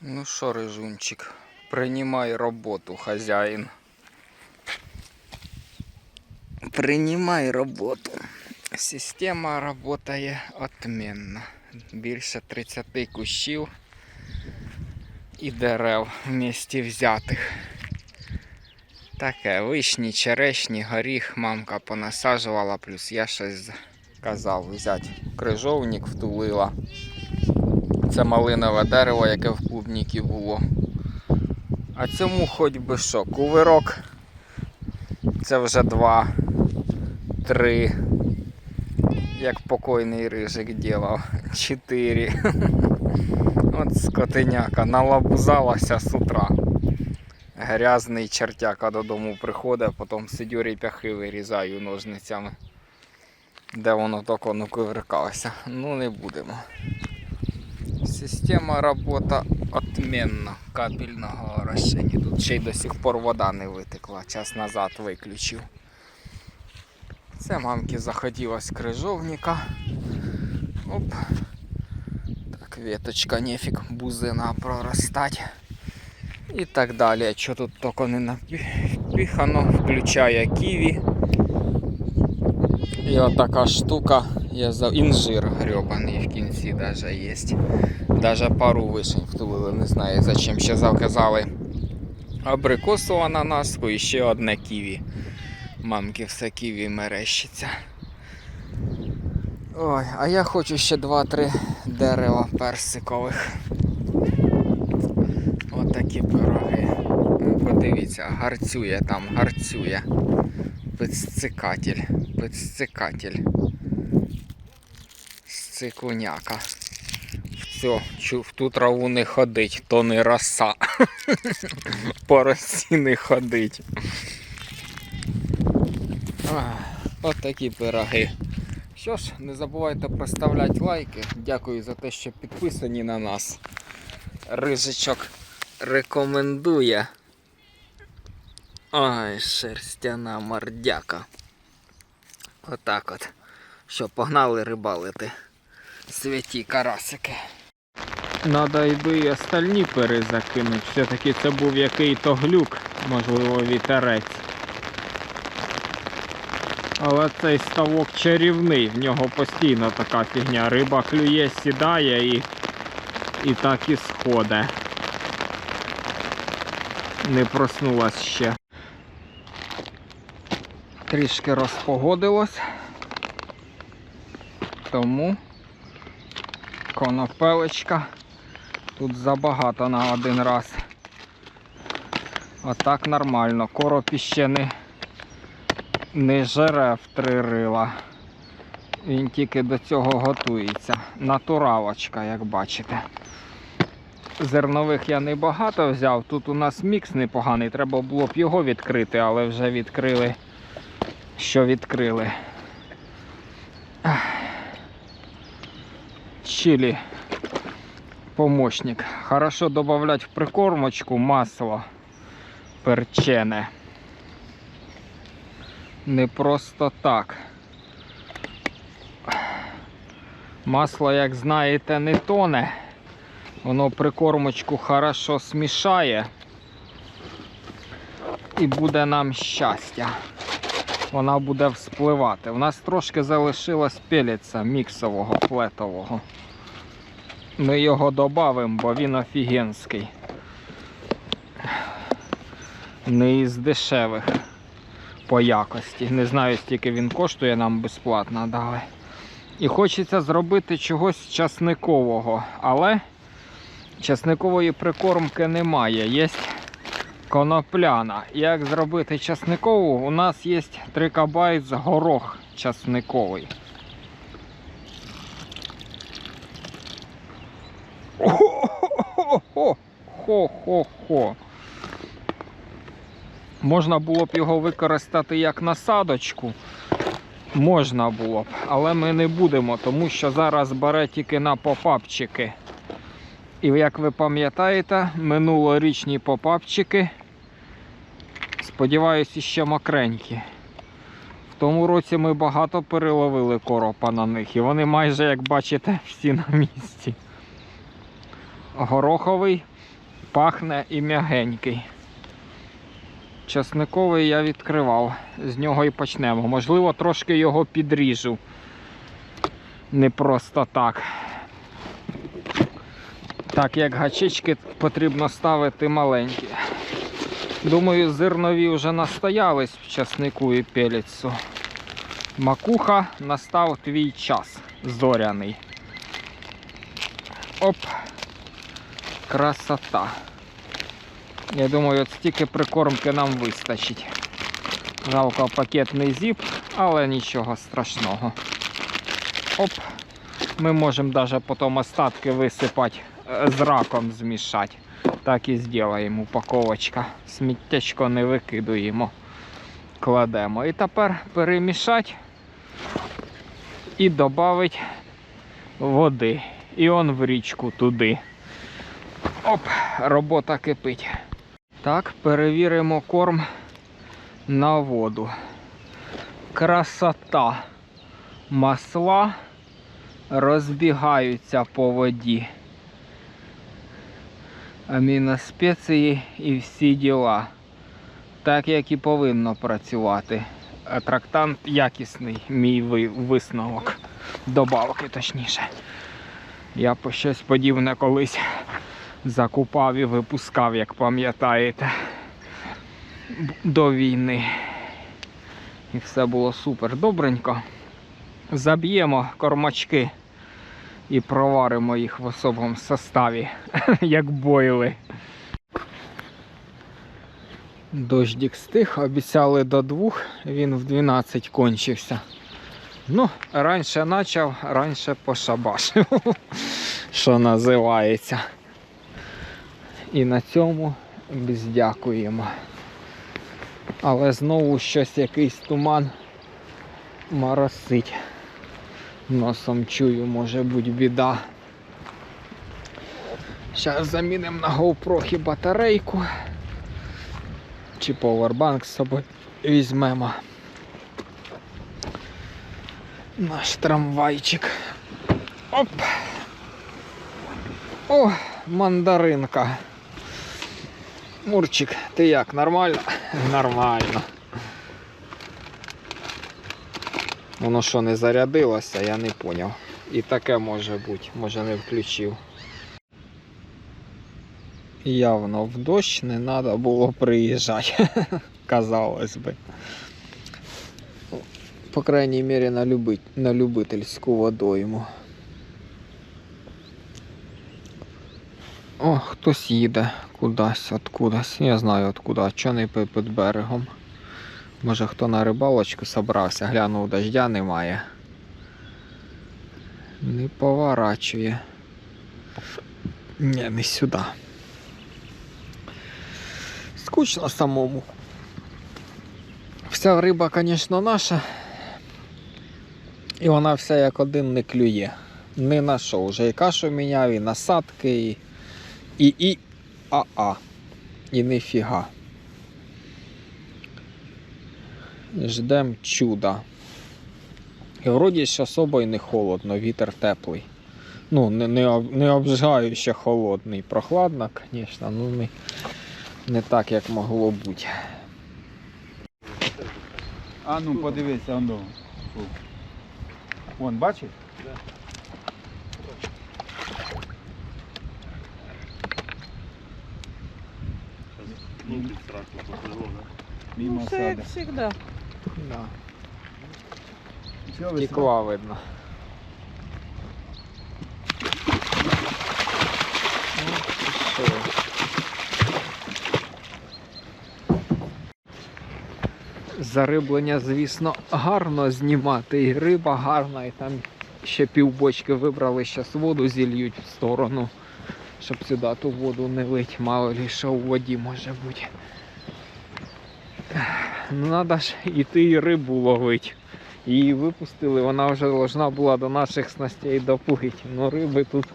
Ну що, рижунчик, приймай роботу, хазяїн. Приймай роботу. Система працює отмінно. Більше 30 кущів і дерев в місті взятих. Таке, вишні, черешні, горіх мамка понасаджувала, плюс я щось казав взяти. Крижовник втулила. Це малинове дерево, яке в клубніки було. А цьому хоч би що, кувирок. Це вже два, три. Як покойний рижик ділав. Чотири. От скотиняка налабузалася з утра. Грязний чертяка додому приходить, потім сидю ріп'яхи вирізаю ножницями. Де воно тако ну кувиркалося. Ну не будемо. Система робота отмінна капельного орошення. Тут ще й до сих пор вода не витекла, час назад виключив. Це мамки захотілось крижовника. Оп. Так, веточка нефік бузина проростать. І так далі. Що тут тільки не напіхано, включає ківі. І отака штука, я за інжир гребаний в кінці даже є. Даже пару вишень втулили, не знаю зачем ще заказали. Абрикосу ананаску і ще одне ківі. Мамки все ківі мерещиться. Ой, а я хочу ще 2-3 дерева персикових. Отакі пироги. Ну, Подивіться, гарцює там, гарцює. Підсцикатель, підсцикатель. Сцикуняка. В цю, чу- в ту траву не ходить, то не роса. По не ходить. От такі пироги. Що ж, не забувайте проставляти лайки. Дякую за те, що підписані на нас. Рижичок рекомендує. Ой, шерстяна мордяка. Отак от. Що, погнали рибалити. Святі карасики. Надо йби і остальні перезакинуть. Все-таки це був який-то глюк, можливо, вітерець. Але цей ставок чарівний, в нього постійно така фігня. Риба клює, сідає і, і так і сходить. Не проснулась ще. Трішки розпогодилось. Тому конопелечка тут забагато на один раз. Отак нормально. Короб іще не, не жере в три рила. Він тільки до цього готується. Натуралочка, як бачите. Зернових я не багато взяв. Тут у нас мікс непоганий. Треба було б його відкрити, але вже відкрили, що відкрили. Чилі помощник. Хорошо додавати в прикормочку масло перчене. Не просто так. Масло, як знаєте, не тоне. Воно прикормочку хорошо смішає. І буде нам щастя. Вона буде вспливати. У нас трошки залишилось пелеця міксового, плетового. Ми його додамо, бо він офігенський. Не із дешевих по якості. Не знаю, скільки він коштує, нам безплатно дали. І хочеться зробити чогось часникового, але часникової прикормки немає. Є конопляна. Як зробити часникову? У нас є трикабайт з горох часниковий. Хо-хо-хо. Можна було б його використати як насадочку. Можна було б, але ми не будемо, тому що зараз бере тільки на попапчики. І як ви пам'ятаєте, минулорічні попапчики, сподіваюся, ще мокренькі. В тому році ми багато переловили коропа на них, і вони майже, як бачите, всі на місці. Гороховий пахне і м'ягенький. Часниковий я відкривав, з нього і почнемо. Можливо, трошки його підріжу. Не просто так. Так як гачечки потрібно ставити маленькі. Думаю, зернові вже настоялись в часнику і пеліцу. Макуха настав твій час зоряний. Оп. Красота. Я думаю, от стільки прикормки нам вистачить. Жалко пакетний зіп, але нічого страшного. Оп. Ми можемо навіть потім остатки висипати з раком змішати. Так і зробимо упаковочка. Сміттячко не викидуємо. Кладемо. І тепер перемішати і додати води. І он в річку туди. Оп, робота кипить. Так, перевіримо корм на воду. Красота. Масла розбігаються по воді. Аміноспеції і всі діла. Так як і повинно працювати. Трактант якісний, мій висновок. Добавки точніше. Я по щось подібне колись закупав і випускав, як пам'ятаєте, до війни. І все було супер добренько. Заб'ємо кормачки і проваримо їх в особому составі, як бойли. Дождик стих, обіцяли до двох, він в 12 кончився. Ну, раніше почав, раніше пошабашив, що називається. І на цьому бездякуємо. Але знову щось якийсь туман моросить. Носом чую, може бути біда. Зараз замінимо на GoPro батарейку. Чи повербанк з собою візьмемо. Наш трамвайчик. Оп! О, мандаринка. Мурчик, ти як, нормально? Нормально. Воно що не зарядилося, я не поняв. І таке може бути, може не включив. Явно в дощ не треба було приїжджати, казалось би. По крайній мірі на, люби... на любительську водойму. О, хтось їде кудись, откудись. Я знаю откуда, чого не під берегом. Може хто на рибалочку собрався, глянув, дождя немає. Не поворачує. Ні, не сюди. Скучно самому. Вся риба, звісно, наша. І вона вся як один не клює. Не на що. Вже і кашу міняв, і насадки, і і, і а-а. І ніфіга. Ждем чуда. І вроді ж особо й не холодно, вітер теплий. Ну, не, не, об- не обжигаюче холодний. Прохладно, звісно, ну не, не так, як могло бути. А ну подивися, он до. Вон, бачиш? Мимо Ну, все як сада. завжди. Да. Все, Тікла видно. Ну. Зариблення, звісно, гарно знімати, і риба гарна, і там ще півбочки вибрали, зараз воду зільють в сторону, щоб сюди ту воду не лить, мало ли що у воді може бути. Ну, треба ж іти і рибу ловити. Її випустили, вона вже должна була до наших снастей доплити. Ну риби тут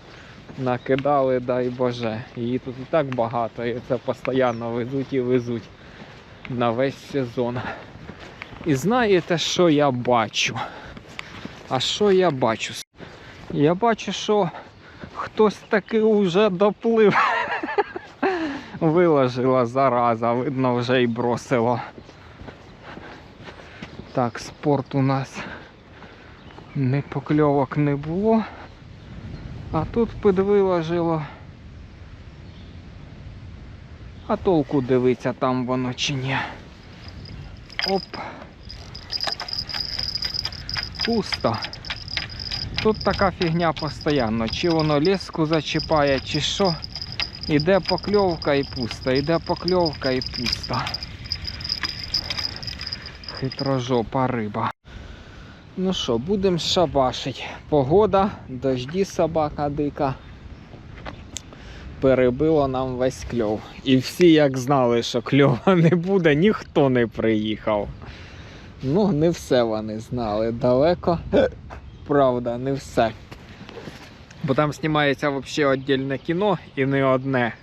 накидали, дай Боже. Її тут і так багато, і це постійно везуть і везуть на весь сезон. І знаєте, що я бачу? А що я бачу? Я бачу, що Хтось таки уже доплив. Виложила зараза, видно, вже й бросило. Так, спорт у нас не покльовок не було. А тут підвиложило. А толку дивиться, там воно чи ні. Оп. Пусто. Тут така фігня постійно. Чи воно леску зачіпає, чи що. Іде покльовка і пусто, іде покльовка і пусто. Хитрожопа риба. Ну що, будемо шабашить. Погода, дожді собака дика. Перебило нам весь кльов. І всі як знали, що кльова не буде, ніхто не приїхав. Ну, не все вони знали. Далеко. Правда, не все. Бо там знімається взагалі віддільне кіно і не одне.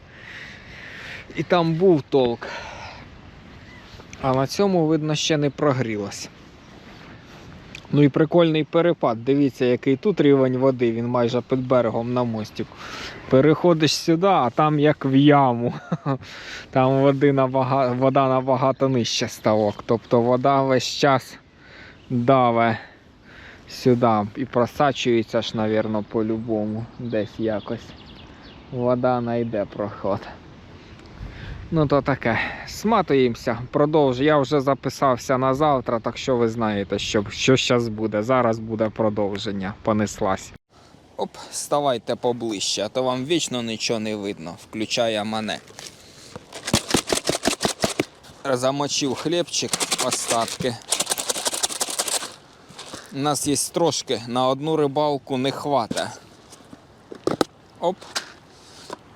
І там був толк. А на цьому, видно, ще не прогрілось. Ну і прикольний перепад. Дивіться, який тут рівень води, він майже під берегом на мостику. Переходиш сюди, а там як в яму. Там води набага... вода набагато нижче ставок. Тобто вода весь час даве сюди і просачується ж, мабуть, по-любому десь якось. Вода знайде проход. Ну то таке. Сматуємося. Продовжу. Я вже записався на завтра, так що ви знаєте, що, зараз буде. Зараз буде продовження. Понеслась. Оп, ставайте поближче, а то вам вічно нічого не видно. Включає мене. Замочив хлібчик, остатки. У нас є трошки, на одну рибалку не хватить. Оп.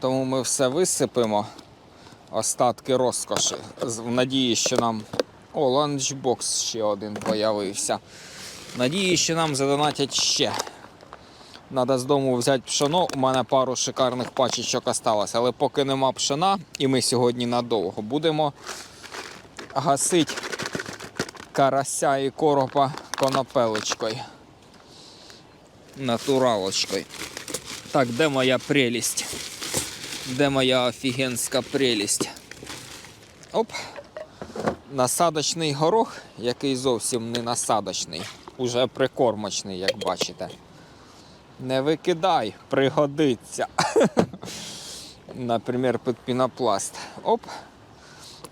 Тому ми все висипемо. Остатки розкоші. В надії, що нам. О, ланчбокс ще один появився. Надії, що нам задонатять ще. Надо з дому взяти пшено. У мене пару шикарних пачечок осталось. Але поки нема пшена, і ми сьогодні надовго будемо гасити карася і коропа конопелочкою. Натуралочкою. Так, де моя прелість? Де моя офігенська прелість? Оп. Насадочний горох, який зовсім не насадочний, уже прикормочний, як бачите. Не викидай, пригодиться. Наприклад, під пінопласт. Оп.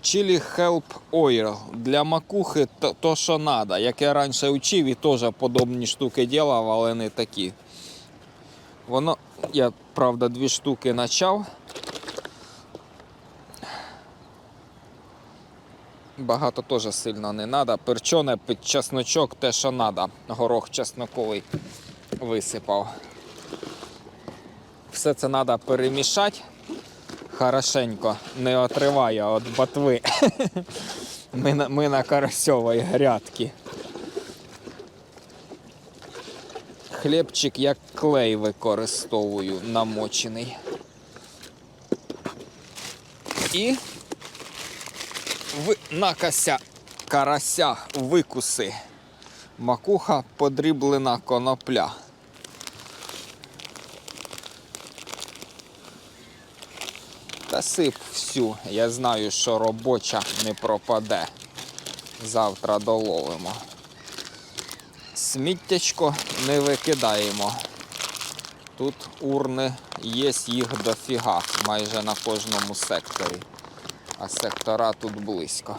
Chili Help Oil. Для макухи то, то що треба. Як я раніше учив і теж подобні штуки делав, але не такі. Воно, я правда дві штуки почав. Багато теж сильно не треба. Перчоне під чесночок те, що треба. Горох чесноковий висипав. Все це треба перемішати. Хорошенько, не отриває від ботви. Ми на, ми на карасьовій грядці. Хлібчик як клей використовую намочений. І в накася карася викуси. Макуха подріблена конопля. Та сип всю. Я знаю, що робоча не пропаде. Завтра доловимо. Сміттячко не викидаємо. Тут урни є їх дофіга, майже на кожному секторі. А сектора тут близько.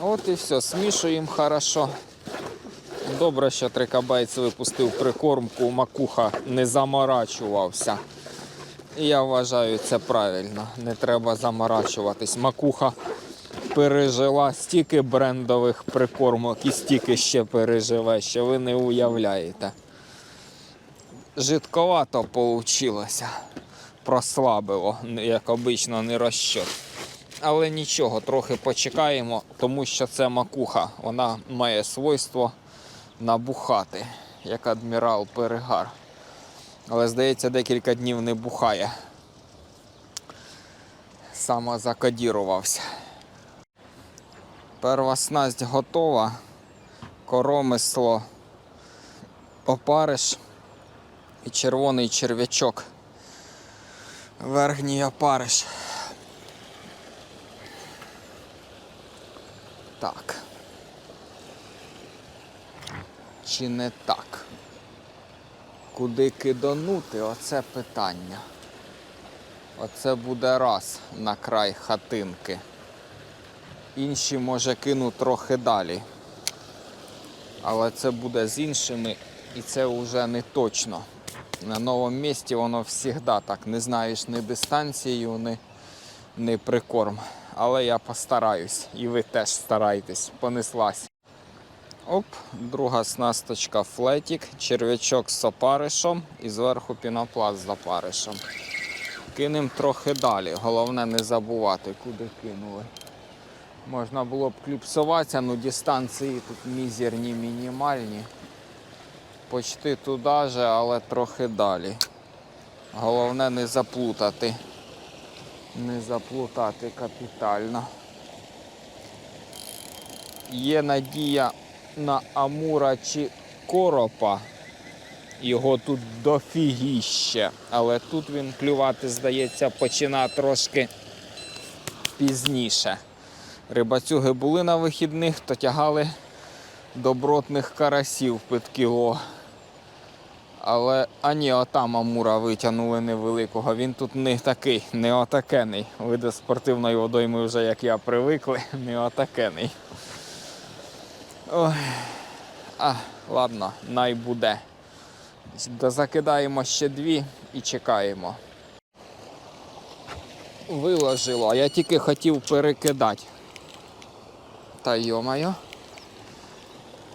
От і все, смішуємо хорошо. Добре, що трикабайць випустив прикормку, макуха не заморачувався. Я вважаю це правильно. Не треба заморачуватись. Макуха пережила стільки брендових прикормок і стільки ще переживе, що ви не уявляєте. Жидковато вийшло. Прослабило, як обично, не розчот. Але нічого, трохи почекаємо, тому що це макуха. Вона має свойство набухати, як адмірал Перегар. Але, здається, декілька днів не бухає. Самозакодірувався. Перва снасть готова. Коромисло, опариш І червоний черв'ячок. Верхній опариш. Так. Чи не так? Куди киданути? Оце питання. Оце буде раз на край хатинки. Інші може кину трохи далі. Але це буде з іншими і це вже не точно. На новому місці воно завжди так. Не знаєш ні дистанцію, ні, ні прикорм. Але я постараюсь. І ви теж старайтесь. Понеслась. Оп, друга снасточка флетік, черв'ячок з опаришем і зверху пінопласт з опаришем. Кинемо трохи далі. Головне не забувати, куди кинули. Можна було б кліпсуватися, але дистанції тут мізерні, мінімальні. Почти туди же, але трохи далі. Головне не заплутати. Не заплутати капітально. Є надія на Амура чи Коропа. Його тут дофігіще. Але тут він клювати, здається, почина трошки пізніше. Рибацюги були на вихідних, то тягали добротних карасів під кіло. Але, а ні, отам витягнули невеликого. Він тут не такий, не отакений. Ви до спортивної водойми вже, як я, привикли, не отакений. Ой. А, ладно, най буде. Дозакидаємо ще дві і чекаємо. Виложило, а я тільки хотів перекидати. Та йомайо.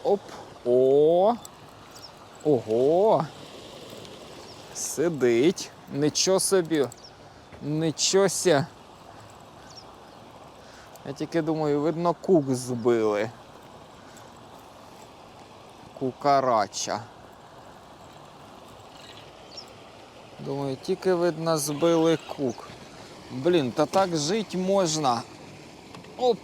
Оп. О. Ого. Сидить. Нічого собі. Нічого ся. Я тільки думаю, видно, кук збили. Кукарача. Думаю, тільки видно збили кук. Блін, та так жити можна. Оп!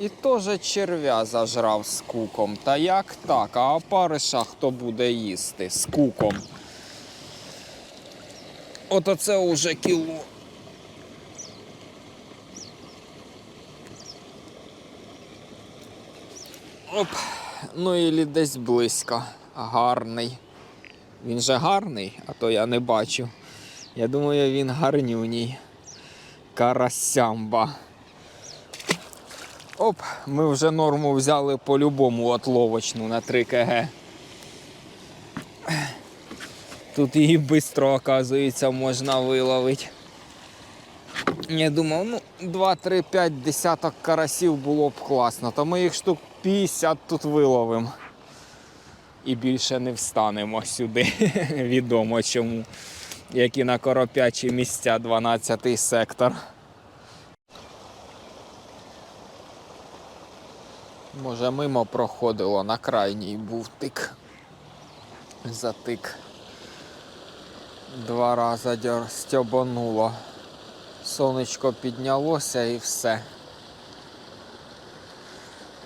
І теж черв'я зажрав з куком. Та як так? А опариша хто буде їсти з куком? От оце уже кіло. Оп. Ну і десь близько. Гарний. Він же гарний, а то я не бачу. Я думаю, він гарнюній. Карасямба. Оп, ми вже норму взяли по-любому отловочну на 3 кг. Тут її швидко, оказується, можна виловити. Я думав, ну, 2-3-5 десяток карасів було б класно, то ми їх штук 50 тут виловимо. І більше не встанемо сюди. Відомо чому. Які на коропячі місця 12 сектор. Може, мимо проходило, на крайній був тик. Затик. Два рази стьобануло. Сонечко піднялося і все.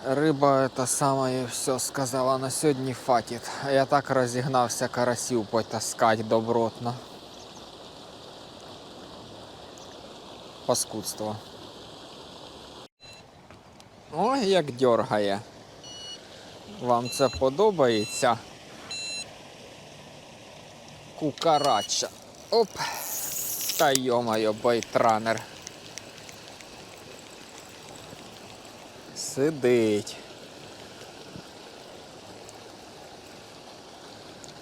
Риба та сама і все сказала на сьогодні фатіт. Я так розігнався карасів потаскать добротно. Паскудство. Ой, як дьоргає. Вам це подобається? Кукарача. Оп. Та йомайо, байтранер. Сидить.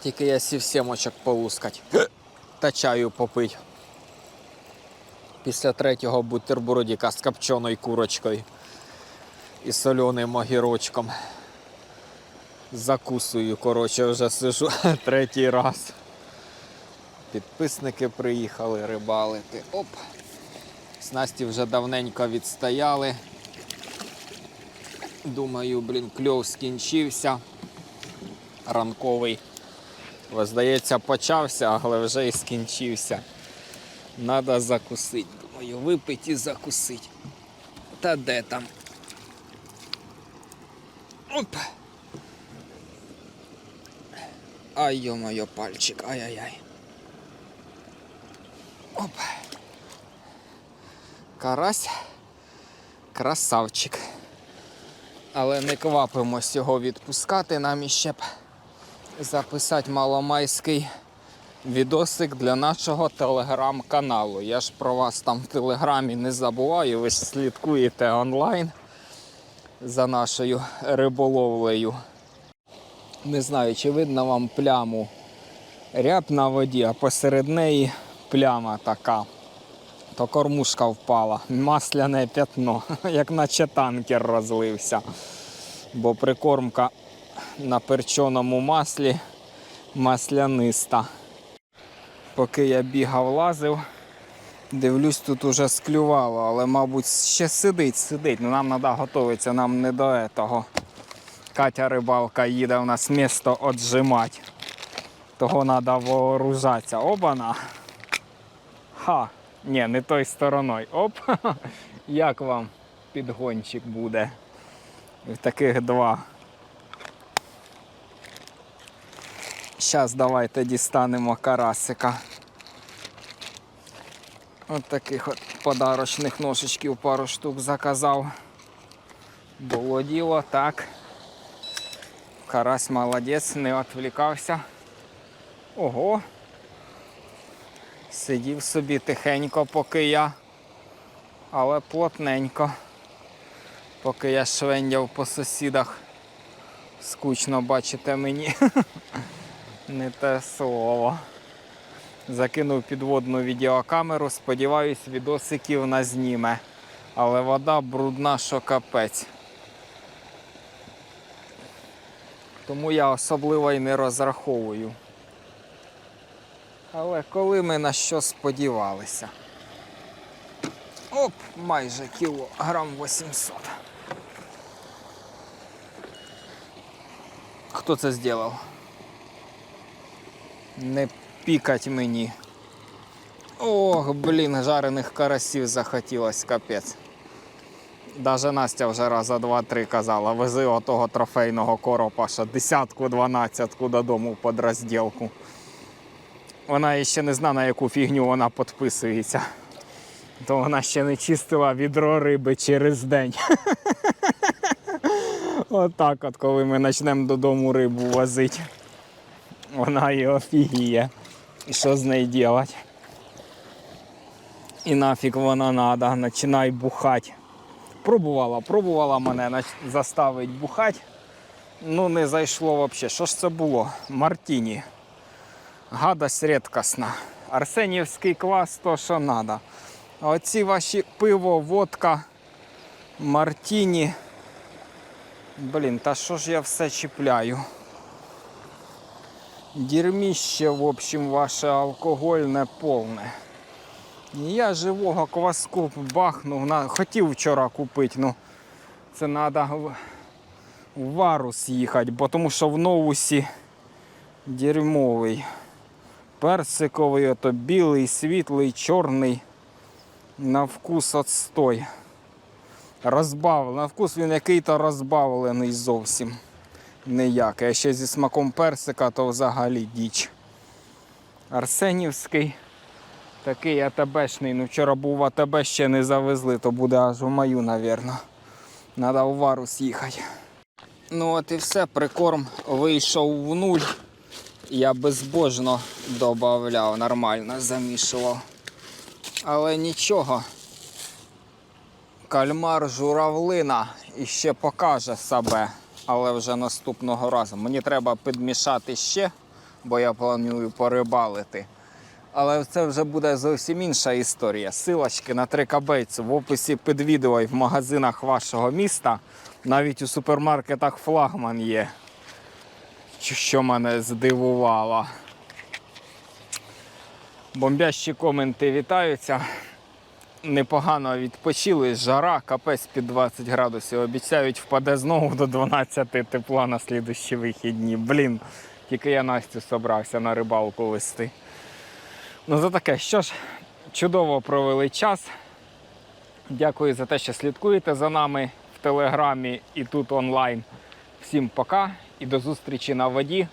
Тільки я сів сімочок полускать. Та чаю попить. Після третього бутербродика з копченою курочкою і соленим огірочком. Закусую, коротше, вже сижу третій раз. Підписники приїхали рибалити. Оп. Снасті вже давненько відстояли. Думаю, блін, кльов скінчився. Ранковий. Ви, Здається, почався, але вже і скінчився. Надо закусити. Думаю, випити і закусити. Та де там? Оп. Ай, йо-моє, пальчик, ай-яй-яй. Оп. Карась. Красавчик. Але не квапимось його відпускати, нам іще б записати маломайський відосик для нашого телеграм-каналу. Я ж про вас там в телеграмі не забуваю, ви ж слідкуєте онлайн за нашою риболовлею. Не знаю, чи видно вам пляму ряб на воді, а посеред неї пляма така. То кормушка впала, масляне п'ятно, як наче танкер розлився. Бо прикормка на перчоному маслі масляниста. Поки я бігав, лазив, дивлюсь, тут уже склювало, але, мабуть, ще сидить, сидить. Ну нам треба готуватися, нам не до того. Катя рибалка їде в нас місто отжимати. Того треба вооружатися. Обана. Ха. Ні, не той стороною. Оп. Як вам підгончик буде? Таких два. Зараз давайте дістанемо карасика. От таких от подарочних ножичків пару штук заказав. Було діло, так. Карась молодець, не відвлікався. Ого. Сидів собі тихенько, поки я, але плотненько. Поки я швендяв по сусідах. Скучно бачите мені. Не те слово. Закинув підводну відеокамеру, сподіваюсь, відосиків назніме. Але вода брудна, що капець. Тому я особливо і не розраховую. Але коли ми на що сподівалися? Оп, майже кіло, грам 800. Хто це зробив? Не пікать мені. Ох, блін, жарених карасів захотілось, капець. Даже Настя вже раза два-три казала, вези отого трофейного коропа, що десятку, дванадцятку додому під розділку. Вона ще не знає, на яку фігню вона підписується. То вона ще не чистила відро риби через день. Отак от, коли ми почнемо додому рибу возити. Вона і офігіє. І що з нею робити? І нафіг вона надо, починай бухати. Пробувала, пробувала мене заставить бухати. Ну не зайшло взагалі. Що ж це було? Мартіні. Гадость рідкісна. Арсенівський квас то що треба. А оці ваші пиво, водка, мартіні. Блін, та що ж я все чіпляю? Дірміще, в общем, ваше алкогольне повне. Я живого кваску бахнув, хотів вчора купити, ну це треба в Варус їхати, бо тому що в новусі дерьмовий. Персиковий, ото білий, світлий, чорний. На вкус отстой. Розбавлений. На вкус він який-то розбавлений зовсім. Ніякий. А ще зі смаком персика, то взагалі діч. Арсенівський. Такий АТБшний. Ну вчора був в АТБ, ще не завезли, то буде аж у маю, напевно. Треба у Варус їхати. Ну от і все, прикорм вийшов в нуль. Я безбожно додавав, нормально замішував. Але нічого. Кальмар журавлина іще покаже себе, але вже наступного разу. Мені треба підмішати ще, бо я планую порибалити. Але це вже буде зовсім інша історія. Силочки на трикабейцю в описі під відео і в магазинах вашого міста. Навіть у супермаркетах флагман є. Що мене здивувало. Бомбящі коменти вітаються. Непогано відпочили, жара, капець під 20 градусів. Обіцяють, впаде знову до 12 тепла на слідущі вихідні. Блін, тільки я Настю собрався на рибалку вести. Ну за таке, що ж, чудово провели час. Дякую за те, що слідкуєте за нами в телеграмі і тут онлайн. Всім пока і до зустрічі на воді.